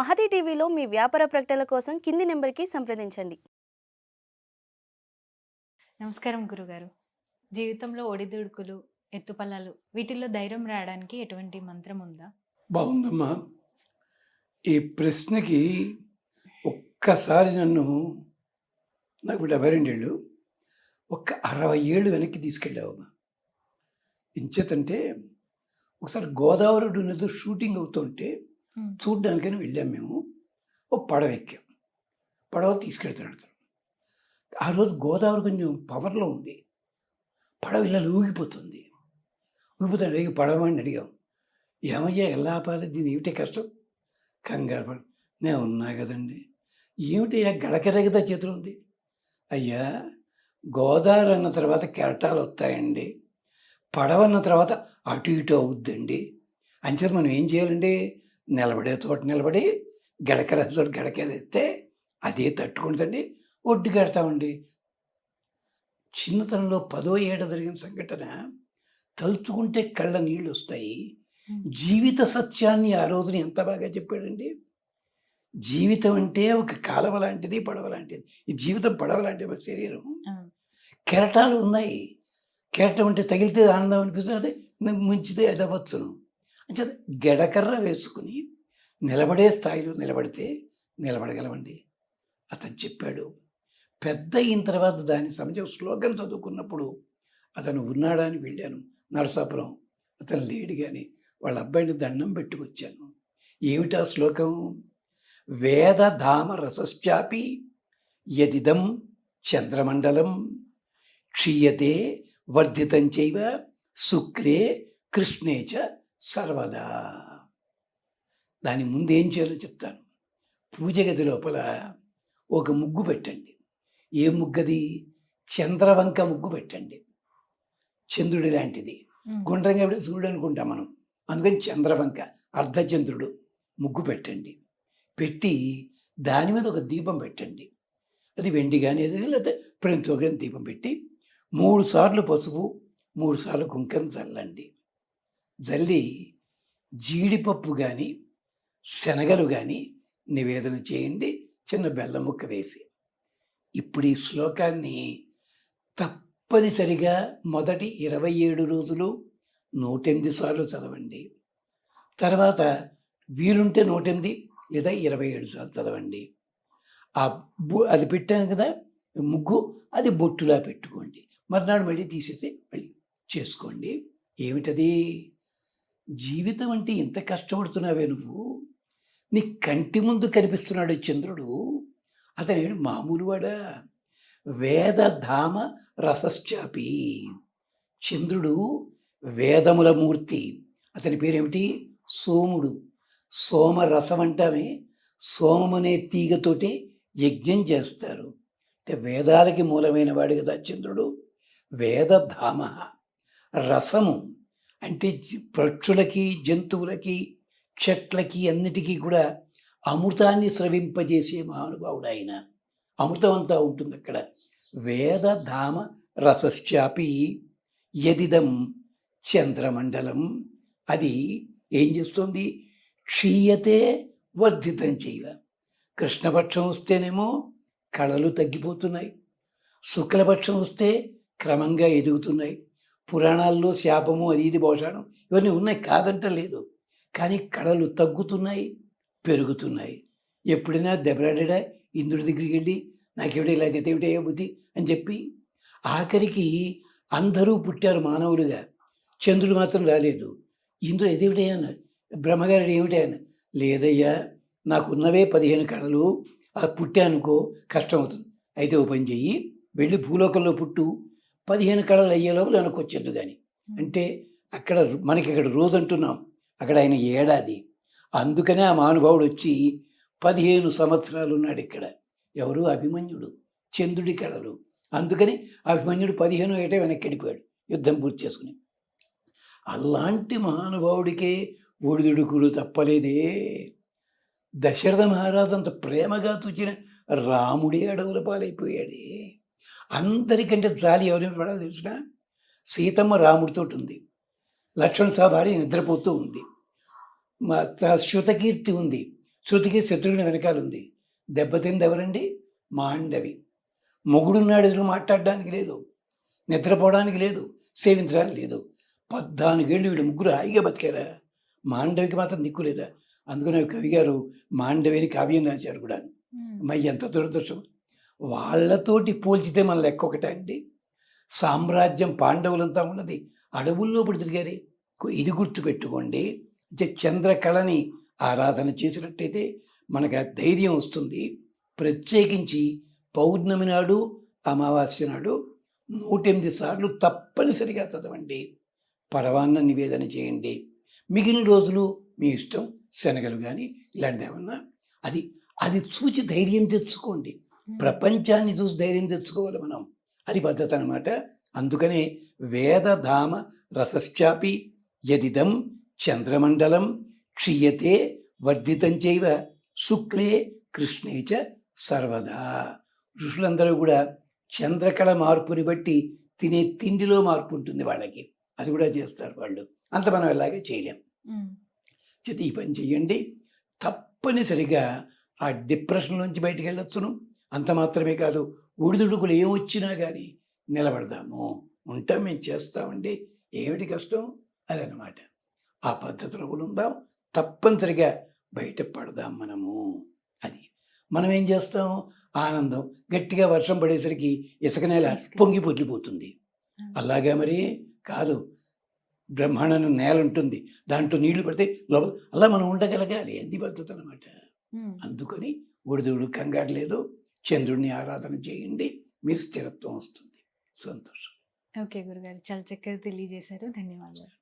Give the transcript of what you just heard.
మహతి టీవీలో మీ వ్యాపార ప్రకటనల కోసం కింది నెంబర్కి సంప్రదించండి. నమస్కారం గురుగారు. జీవితంలో ఒడిదుడుకులు ఎత్తుపల్లాలు వీటిల్లో ధైర్యం రావడానికి ఎటువంటి మంత్రం ఉందా? బాగుందమ్మా. ఈ ప్రశ్నకి ఒక్కసారి నన్ను నాకు డెబ్బై రెండేళ్ళు ఒక్క అరవై ఏళ్ళు వెనక్కి తీసుకెళ్ళావమ్మా ఎంచేతంటే ఒకసారి గోదావరి నది షూటింగ్ అవుతుంటే చూడ్డానికని వెళ్ళాం మేము. ఓ పడవ ఎక్కాం. పడవ తీసుకెళ్తాడు ఆ రోజు గోదావరి కొంచెం పవర్లో ఉంది. పడవ ఇలా ఊగిపోతుంది. ఊగిపోతాడు అడిగి పడవని అడిగాం. ఏమయ్యా ఎలా ఆపాలి? దీని ఏమిటి కష్టం? కంగారు పడ నేను ఉన్నా కదండి. ఏమిటి గడకరగదా చేతులు ఉంది? అయ్యా గోదావరి అన్న తర్వాత కెరటాలు వస్తాయండి. పడవ అన్న తర్వాత అటు ఇటు అవుద్దండి. అంచేత మనం ఏం చేయాలండి? నిలబడే చోట నిలబడి గడకర చోట గడకెరేస్తే అదే తట్టుకుంటుందండి. ఒడ్డు కడతామండి. చిన్నతనంలో పదో ఏట జరిగిన సంఘటన తలుచుకుంటే కళ్ళ నీళ్ళు వస్తాయి. జీవిత సత్యాన్ని ఆ రోజున ఎంత బాగా చెప్పాడండి? జీవితం అంటే ఒక కాలవ లాంటిది పడవ లాంటిది. ఈ జీవితం పడవ లాంటిది శరీరం. కెరటాలు ఉన్నాయి. కెరటం అంటే తగిలితే ఆనందం అనిపిస్తుంది అదే ముంచితే ఎదవచ్చును అంటే గెడకర్ర వేసుకుని నిలబడే స్థాయిలో నిలబడితే నిలబడగలమండి. అతను చెప్పాడు పెద్ద అయిన తర్వాత దాని సమజం శ్లోకం చదువుకున్నప్పుడు అతను ఉన్నాడా అని వెళ్ళాను నరసాపురం. అతను లేడు కానీ వాళ్ళ అబ్బాయిని దండం పెట్టుకొచ్చాను. ఏమిటా శ్లోకం? వేదధామ రసశ్చాపి యదిదం చంద్రమండలం క్షీయతే వర్ధితం చైవ శుక్రే కృష్ణే చ సర్వదా. దాని ముందు ఏం చేయాలో చెప్తాను. పూజ గది లోపల ఒక ముగ్గు పెట్టండి. ఏ ముగ్గది? చంద్రవంక ముగ్గు పెట్టండి. చంద్రుడి లాంటిది. గుండ్రంగా పెడితే సూర్యుడు అనుకుంటాం మనం. అందుకని చంద్రవంక అర్ధచంద్రుడు ముగ్గు పెట్టండి. పెట్టి దాని మీద ఒక దీపం పెట్టండి. అది వెండి కానీ ఏదైనా లేకపోతే ప్రేమతో కానీ దీపం పెట్టి మూడు సార్లు పసుపు మూడు సార్లు కుంకం చల్లండి. జల్లి జీడిపప్పు కానీ శనగలు కానీ నివేదన చేయండి చిన్న బెల్లం ముక్క వేసి. ఇప్పుడు ఈ శ్లోకాన్ని తప్పనిసరిగా మొదటి ఇరవై ఏడు రోజులు నూటెనిమిది సార్లు చదవండి. తర్వాత వీలుంటే నూటెనిమిది లేదా ఇరవై ఏడు సార్లు చదవండి. ఆ బు అది పెట్టాను కదా ముగ్గు అది బొట్టులా పెట్టుకోండి. మర్నాడు మళ్ళీ తీసేసి మళ్ళీ చేసుకోండి. ఏమిటది? జీవితం అంటే ఇంత కష్టపడుతున్నావే నువ్వు? నీ కంటి ముందు కనిపిస్తున్నాడు చంద్రుడు. అతను మామూలువాడా. వేదధామ రసశ్చాపి. చంద్రుడు వేదముల మూర్తి. అతని పేరేమిటి? సోముడు. సోమరసం అంటామే. సోమం అనే తీగతోటి యజ్ఞం చేస్తారు. అంటే వేదాలకి మూలమైన వాడు కదా చంద్రుడు. వేదధామ రసము. అంటే పక్షులకి జంతువులకి చెట్లకి అన్నిటికీ కూడా అమృతాన్ని స్రవింపజేసే మహానుభావుడు ఆయన అమృతం అంతా ఉంటుంది అక్కడ వేదధామ రసశ్చాపి యదిదం చంద్రమండలం. అది ఏం చేస్తుంది? క్షీయతే వర్ధితం చేయ. కృష్ణపక్షం వస్తేనేమో కళలు తగ్గిపోతున్నాయి. శుక్లపక్షం వస్తే క్రమంగా ఎదుగుతున్నాయి. పురాణాల్లో శాపము అది ఇది భోషాణం ఇవన్నీ ఉన్నాయి. కాదంట లేదు కానీ కళలు తగ్గుతున్నాయి పెరుగుతున్నాయి. ఎప్పుడైనా దెబ్బలాడా ఇంద్రుడి దగ్గరికి వెళ్ళి నాకెవిడే ఇలా ఏమిటే బుద్ధి అని చెప్పి ఆఖరికి అందరూ పుట్టారు మానవులుగా. చంద్రుడు మాత్రం రాలేదు. ఇంద్రుడు ఎదేమిటే అన్నారు బ్రహ్మగారుడు ఏమిటే అన్నారు లేదయ్యా నాకున్నవే పదిహేను కళలు. ఆ పుట్టానుకో కష్టం అవుతుంది. అయితే ఓ పని చెయ్యి వెళ్ళి భూలోకంలో పుట్టు. పదిహేను కళలు అయ్యే లోపల వెనకొచ్చద్దు కానీ. అంటే అక్కడ మనకి ఇక్కడ రోజు అంటున్నాం అక్కడ ఆయన ఏడాది. అందుకనే ఆ మహానుభావుడు వచ్చి పదిహేను సంవత్సరాలు ఉన్నాడు ఇక్కడ. ఎవరు? అభిమన్యుడు చంద్రుడి కళలు. అందుకని అభిమన్యుడు పదిహేను ఏటే వెనక్కి వెళ్ళిపోయాడు యుద్ధం పూర్తి చేసుకుని. అలాంటి మహానుభావుడికే ఒడిదుడుకులు తప్పలేదే. దశరథ మహారాజు అంత ప్రేమగా చూచిన రాముడే అడవుల పాలైపోయాడే. అందరికంటే జాలి ఎవరి పడాలో తెలిసిన? సీతమ్మ రాముడితో ఉంది. లక్ష్మణ సాభారి నిద్రపోతూ ఉంది. మా శృతకీర్తి ఉంది. శృతికి శత్రుఘ్ని వెనకాల ఉంది. దెబ్బతింది ఎవరండి? మాండవి. మొగుడున్నాడు ఎదురు మాట్లాడడానికి లేదు? నిద్రపోవడానికి లేదు. సేవించడానికి లేదు. పద్నాలుగేళ్ళు వీళ్ళు ముగ్గురు హాయిగా బతికారా? మాండవికి మాత్రం దిక్కు లేదా? అందుకనే కవి గారు మాండవిని కావ్యం రాశారు కూడా. మరి ఎంత దురదృష్టం. వాళ్ళతోటి పోల్చితే మన లెక్క ఒకటే అండి. సామ్రాజ్యం పాండవులంతా ఉన్నది. అడవుల్లో ఇప్పుడు తిరిగారు. ఇది గుర్తుపెట్టుకోండి. అంటే చంద్రకళని ఆరాధన చేసినట్టయితే మనకు ఆ ధైర్యం వస్తుంది. ప్రత్యేకించి పౌర్ణమి నాడు అమావాస్య నాడు నూటెనిమిది సార్లు తప్పనిసరిగా చదవండి. పరవాన్న నివేదన చేయండి. మిగిలిన రోజులు మీ ఇష్టం శనగలు కానీ ఇలాంటివి ఏమన్నా. అది అది చూచి ధైర్యం తెచ్చుకోండి. ప్రపంచాన్ని చూసి ధైర్యం తెచ్చుకోవాలి మనం. అది పద్ధతి అనమాట అందుకనే వేదధామ రసశ్చాపి యదిదం చంద్రమండలం క్షీయతే వర్ధితం చైవ శుక్లే కృష్ణే చ సర్వదా. ఋషులందరూ కూడా చంద్రకళ మార్పుని బట్టి తినే తిండిలో మార్పు ఉంటుంది వాళ్ళకి. అది కూడా చేస్తారు వాళ్ళు. అంత మనం ఇలాగే చేయలేం. చేతి ఈ పని చెయ్యండి. తప్పనిసరిగా ఆ డిప్రెషన్ నుంచి బయటికి వెళ్ళొచ్చును. అంత మాత్రమే కాదు ఒడిదుడుకులు ఏమొచ్చినా కానీ నిలబడదాము. ఉంటాం మేము చేస్తామండి. ఏమిటి కష్టం? అదనమాట ఆ పద్ధతిలో కూడా ఉందాం. తప్పనిసరిగా బయటపడదాం మనము అది మనం ఏం చేస్తాం? ఆనందం. గట్టిగా వర్షం పడేసరికి ఇసుక నేల. పొంగి పొర్లిపోతుంది. అలాగే మరి? కాదు. బ్రహ్మాండ నేల ఉంటుంది. దాంట్లో నీళ్ళు పడితే లోపల అలా మనం ఉండగలగాలి. అది పద్ధతి అనమాట. అందుకని ఒడిదుడు కంగారు లేదు. చంద్రుడిని ఆరాధన చేయండి. మీరు స్థిరత్వం వస్తుంది. సంతోషం. ఓకే గురుగారు. చాలా చక్కగా తెలియజేశారు. ధన్యవాదాలు.